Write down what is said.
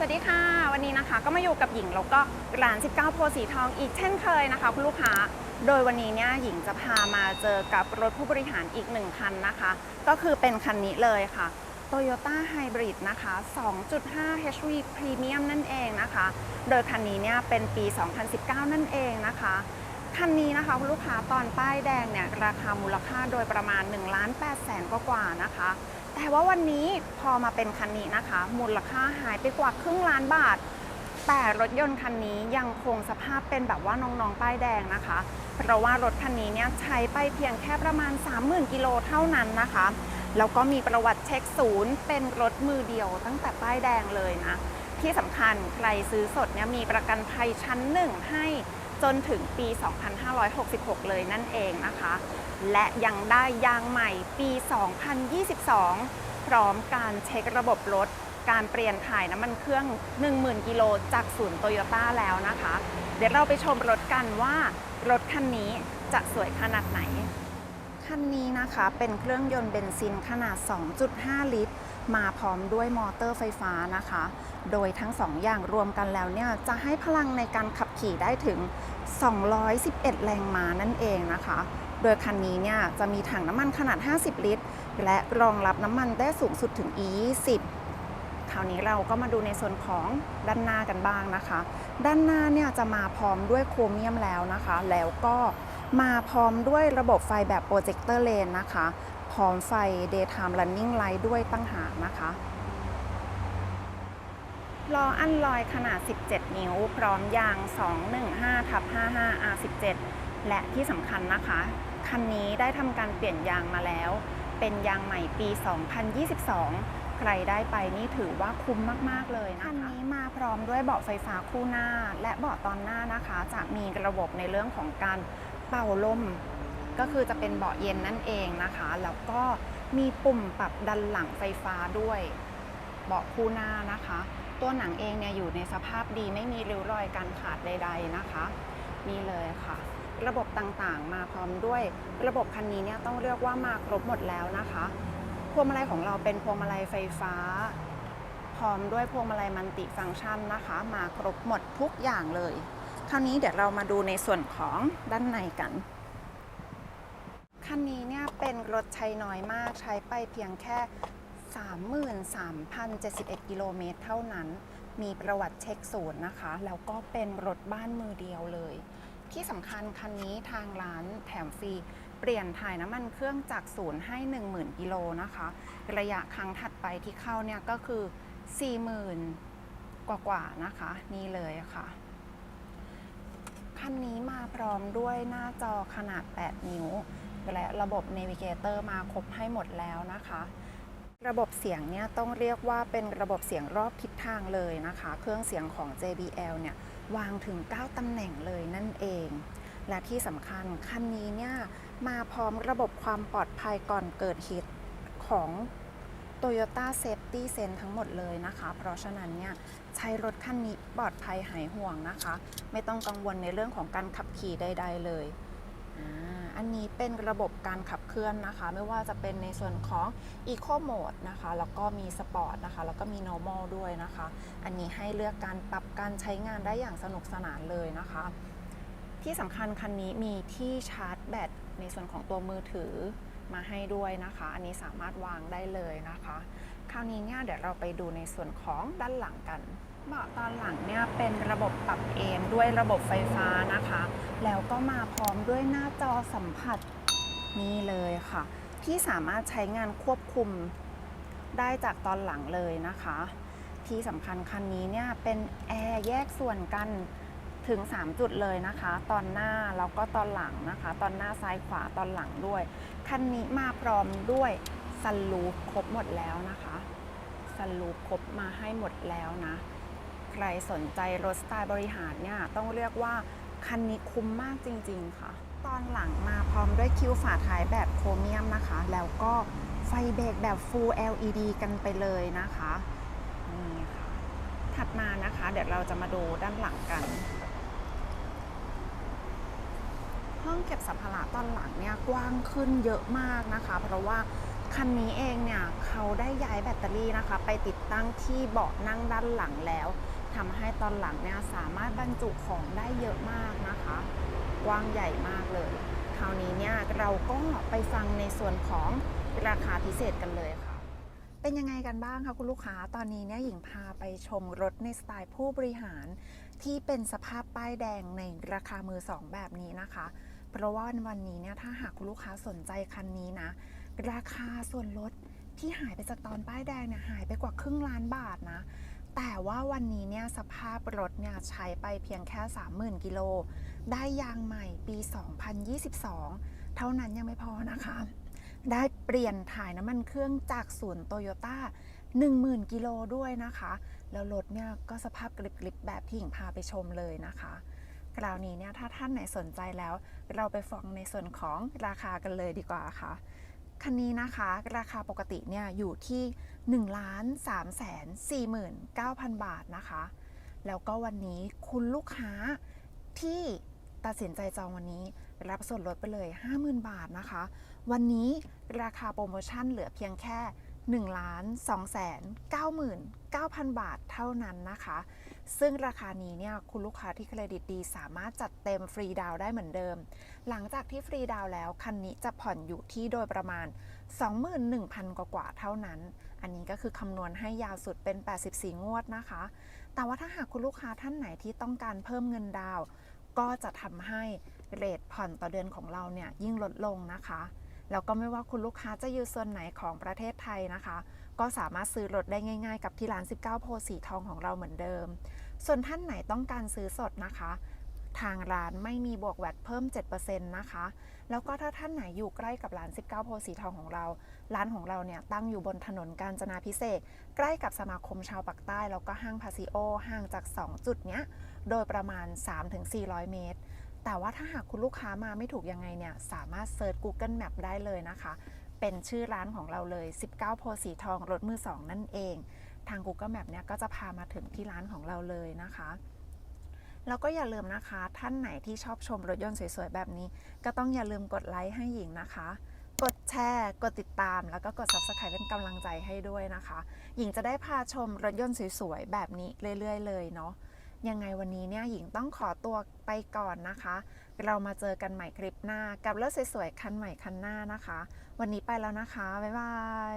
สวัสดีค่ะ วันนี้นะคะก็มาอยู่กับหญิงแล้วก็ร้าน 19 โพสีทองอีกเช่นเคยนะคะคุณลูกค้า โดยวันนี้เนี่ยหญิงจะพามาเจอกับรถผู้บริหารอีกหนึ่งคันนะคะ ก็คือเป็นคันนี้เลยค่ะ Toyota Hybrid นะคะ 2.5 HV Premium นั่นเองนะคะ โดยคันนี้เนี่ยเป็นปี 2019 นั่นเองนะคะ คันนี้นะคะคุณลูกค้าตอนป้ายแดงเนี่ยราคามูลค่าโดยประมาณ1ล้าน8แสนกว่านะคะ แต่ว่าวันนี้พอมาเป็นคันนี้นะคะ มูลค่าหายไปกว่าครึ่งล้านบาท แต่รถยนต์คันนี้ยังคงสภาพเป็นแบบว่าน้องๆป้ายแดงนะคะ เพราะว่ารถคันนี้เนี่ยใช้ไปเพียงแค่ประมาณ 30,000 กิโลเท่านั้นนะคะ แล้วก็มีประวัติเช็คศูนย์ เป็นรถมือเดียวตั้งแต่ป้ายแดงเลยนะ ที่สำคัญใครซื้อสดเนี่ยมีประกันภัยชั้นหนึ่งให้ จนถึงปี 2566 เลยนั่นเองนะคะ และยังได้ยางใหม่ปี 2022 พร้อมการเช็คระบบรถ การเปลี่ยนถ่ายน้ำมันเครื่อง 10,000 กิโลจากศูนย์โตโยต้าแล้วนะคะ เดี๋ยวเราไปชมรถกันว่ารถคันนี้จะสวยขนาดไหน คันนี้นะคะ เป็นเครื่องยนต์เบนซินขนาด 2.5 ลิตร มาพร้อมด้วยมอเตอร์ไฟฟ้านะคะ โดยทั้ง 2 อย่างรวมกันแล้วเนี่ยจะให้พลังในการขับขี่ได้ถึง 211 แรงม้านั่นเองนะคะ โดยคันนี้เนี่ยจะมีถังน้ำมันขนาด 50 ลิตร และรองรับน้ำมันได้สูงสุดถึง E20 คราวนี้เราก็มาดูในส่วนของด้านหน้ากันบ้างนะคะ ด้านหน้าเนี่ยจะมาพร้อมด้วยโครเมียมแล้วนะคะ แล้วก็ มาพร้อมด้วยระบบไฟแบบโปรเจคเตอร์เลนนะคะ พร้อมไฟ daytime running light ด้วยตั้งหากนะคะล้ออันลอยขนาด 17 นิ้ว พร้อมยาง 215ทับ55 R17 และที่สำคัญนะคะ คันนี้ได้ทำการเปลี่ยนยางมาแล้ว เป็นยางใหม่ปี 2022 ใครได้ไปนี่ถือว่าคุ้มมาก ๆ เลยนะคะ คันนี้มาพร้อมด้วยเบาะไฟฟ้าคู่หน้า และเบาะตอนหน้านะคะ จะมีระบบในเรื่องของการ เป่าลมก็คือจะเป็นเบาะเย็นนั่นเองนะคะ แล้วก็มีปุ่มปรับดันหลังไฟฟ้าด้วย เบาะคู่หน้านะคะ ตัวหนังเองเนี่ยอยู่ในสภาพดีไม่มีริ้วรอยการขาดใด ๆนะคะนี่เลยค่ะ ระบบต่างๆ มาพร้อมด้วย ระบบคันนี้เนี่ยต้องเรียกว่ามาครบหมดแล้วนะคะพวงมาลัยของเราเป็นพวงมาลัยไฟฟ้า พร้อมด้วยพวงมาลัยมัลติฟังก์ชันนะคะ มาครบหมดทุกอย่างเลย คราวนี้เดี๋ยวเรามาดูในส่วนของด้านในกัน คันนี้เนี่ยเป็นรถใช้น้อยมากใช้ไปเพียงแค่ 33,071 กิโลเมตรเท่านั้น มีประวัติเช็คศูนย์นะคะ แล้วก็เป็นรถบ้านมือเดียวเลย ที่สำคัญคันนี้ทางร้านแถมฟรีเปลี่ยนถ่ายน้ำมันเครื่องจากศูนย์ให้ 10,000 กิโลนะคะ ระยะครั้งถัดไปที่เข้าเนี่ยก็คือ 40,000 กว่าๆนะคะ นี่เลยค่ะ คันนี้มาพร้อมด้วยหน้าจอขนาด 8 นิ้ว และระบบ Navigator มาครบให้หมดแล้วนะคะ ระบบเสียงเนี่ยต้องเรียกว่าเป็นระบบเสียงรอบทิศทางเลยนะคะ เครื่องเสียงของ JBL เนี่ยวางถึง 9 ตำแหน่งเลยนั่นเอง และที่สำคัญคันนี้เนี่ยมาพร้อมระบบความปลอดภัยก่อนเกิดเหตุของ Toyota Safety Sense ทั้งหมดเลยนะคะ เพราะฉะนั้นเนี่ยใช้รถคันนี้ปลอดภัยหายห่วงนะคะ ไม่ต้องกังวลในเรื่องของการขับขี่ใด ๆ เลยอันนี้เป็นระบบการขับเคลื่อนนะคะ ไม่ว่าจะเป็นในส่วนของ Eco Mode นะคะ แล้วก็มี Sport นะคะ แล้วก็มี Normal ด้วยนะคะ อันนี้ให้เลือกการปรับการใช้งานได้อย่างสนุกสนานเลยนะคะ ที่สำคัญคันนี้มีที่ชาร์จแบตในส่วนของตัวมือถือ มาให้ด้วยนะคะ อันนี้สามารถวางได้เลยนะคะ คราวนี้เนี่ยเดี๋ยวเราไปดูในส่วนของด้านหลังกันเบาะตอนหลังเนี่ยเป็นระบบปรับเอนด้วยระบบไฟฟ้านะคะ แล้วก็มาพร้อมด้วยหน้าจอสัมผัสนี่เลยค่ะ ที่สามารถใช้งานควบคุมได้จากตอนหลังเลยนะคะ ที่สำคัญคันนี้เนี่ยเป็นแอร์แยกส่วนกัน ถึง 3 จุดเลยนะคะ ตอนหน้าแล้วก็ตอนหลังนะคะ ตอนหน้าซ้ายขวาตอนหลังด้วย คันนี้มาพร้อมด้วยซันรูฟครบหมดแล้วนะคะซันรูฟครบมาให้หมดแล้วนะ ใครสนใจรถสไตล์บริหารเนี่ยต้องเรียกว่าคันนี้คุ้มมากจริง ๆ ค่ะ ตอนหลังมาพร้อมด้วยคิ้วฝาท้ายแบบโครเมียมนะคะ แล้วก็ไฟเบรกแบบ Full LED กันไปเลยนะคะ นี่ค่ะ ถัดมานะคะ เดี๋ยวเราจะมาดูด้านหลังกัน ห้องเก็บสัมภาระตอนหลังเนี่ยกว้างขึ้นเยอะมากนะคะ เพราะว่าคันนี้เองเนี่ยเขาได้ย้ายแบตเตอรี่นะคะ ไปติดตั้งที่เบาะนั่งด้านหลังแล้วทำให้ตอนหลังเนี่ยสามารถบรรจุของได้เยอะมากนะคะ กว้างใหญ่มากเลย คราวนี้เนี่ยเราก็ไปฟังในส่วนของราคาพิเศษกันเลยค่ะเป็นยังไงกันบ้างคะคุณลูกค้า ตอนนี้เนี่ยหญิงพาไปชมรถในสไตล์ผู้บริหาร ที่เป็นสภาพป้ายแดงในราคามือสองแบบนี้นะคะ เพราะว่าวันนี้เนี่ยถ้าหากคุณลูกค้าสนใจคันนี้นะ ราคาส่วนลดที่หายไปจากตอนป้ายแดงเนี่ยหายไปกว่าครึ่งล้านบาทนะ แต่ว่าวันนี้เนี่ยสภาพรถเนี่ยใช้ไปเพียงแค่ 30,000 กิโล ได้ยางใหม่ปี 2022 เท่านั้นยังไม่พอนะคะ ได้เปลี่ยนถ่ายน้ำมันเครื่องจากศูนย์โตโยต้า10,000 กิโลด้วยนะคะ แล้วรถเนี่ยก็สภาพกริบๆแบบที่หญิงพาไปชมเลยนะคะ คราวนี้เนี่ยถ้าท่านไหนสนใจแล้ว เราไปฟังในส่วนของราคากันเลยดีกว่าค่ะคันนี้นะคะราคาปกติเนี่ยอยู่ที่ 1 3 4 9 0 0 0 บาทนะคะ แล้วก็วันนี้คุณลูกค้าที่ตัดสินใจจองวันนี้ รับส่วนลดไปเลย 50,000 บาทนะคะ วันนี้ราคาโปรโมชั่นเหลือเพียงแค่ 1 2 9 9 0 9,000 บาทเท่านั้นนะคะ ซึ่งราคานี้เนี่ยคุณลูกค้าที่เครดิตดี สามารถจัดเต็มฟรีดาวได้เหมือนเดิม หลังจากที่ฟรีดาวแล้ว คันนี้จะผ่อนอยู่ที่โดยประมาณ 21,000 กว่ากเท่านั้น อันนี้ก็คือคำนวณให้ยาวสุดเป็น 84 งวดนะคะ แต่ว่าถ้าหากคุณลูกค้าท่านไหนที่ต้องการเพิ่มเงินดาว ก็จะทำให้เรทผ่อนต่อเดือนของเราเนี่ยยิ่งลดลงนะคะแล้วก็ไม่ว่าคุณลูกค้าจะอยู่ส่วนไหนของประเทศไทยนะคะ ก็สามารถซื้อรถได้ง่าย ๆ กับที่ร้าน 19 โพสีทองของเราเหมือนเดิม ส่วนท่านไหนต้องการซื้อสดนะคะ ทางร้านไม่มีบวกแวตเพิ่ม 7%นะคะ แล้วก็ถ้าท่านไหนอยู่ใกล้กับร้าน 19 โพสีทองของเรา ร้านของเราเนี่ยตั้งอยู่บนถนนกาญจนาพิเศษ ใกล้กับสมาคมชาวปากใต้ แล้วก็ห้างพาซิโอ ห่างจาก 2 จุดเนี้ย โดยประมาณ 3-400 เมตรแต่ว่าถ้าหากคุณลูกค้ามาไม่ถูกยังไงเนี่ย สามารถเซิร์ช Google Map ได้เลยนะคะ เป็นชื่อร้านของเราเลย 19 โพสีทองรถมือ2นั่นเอง ทาง Google Map เนี่ยก็จะพามาถึงที่ร้านของเราเลยนะคะแล้วก็อย่าลืมนะคะ ท่านไหนที่ชอบชมรถยนต์สวยๆ แบบนี้ ก็ต้องอย่าลืมกดไลค์ให้หญิงนะคะ กดแชร์ กดติดตาม แล้วก็กด Subscribe เป็นกำลังใจให้ด้วยนะคะ หญิงจะได้พาชมรถยนต์สวยๆ แบบนี้เรื่อยๆ เลยเนาะยังไงวันนี้เนี่ยหญิงต้องขอตัวไปก่อนนะคะ เรามาเจอกันใหม่คลิปหน้ากับรถสวยๆ คันใหม่คันหน้านะคะ วันนี้ไปแล้วนะคะ บ๊ายบาย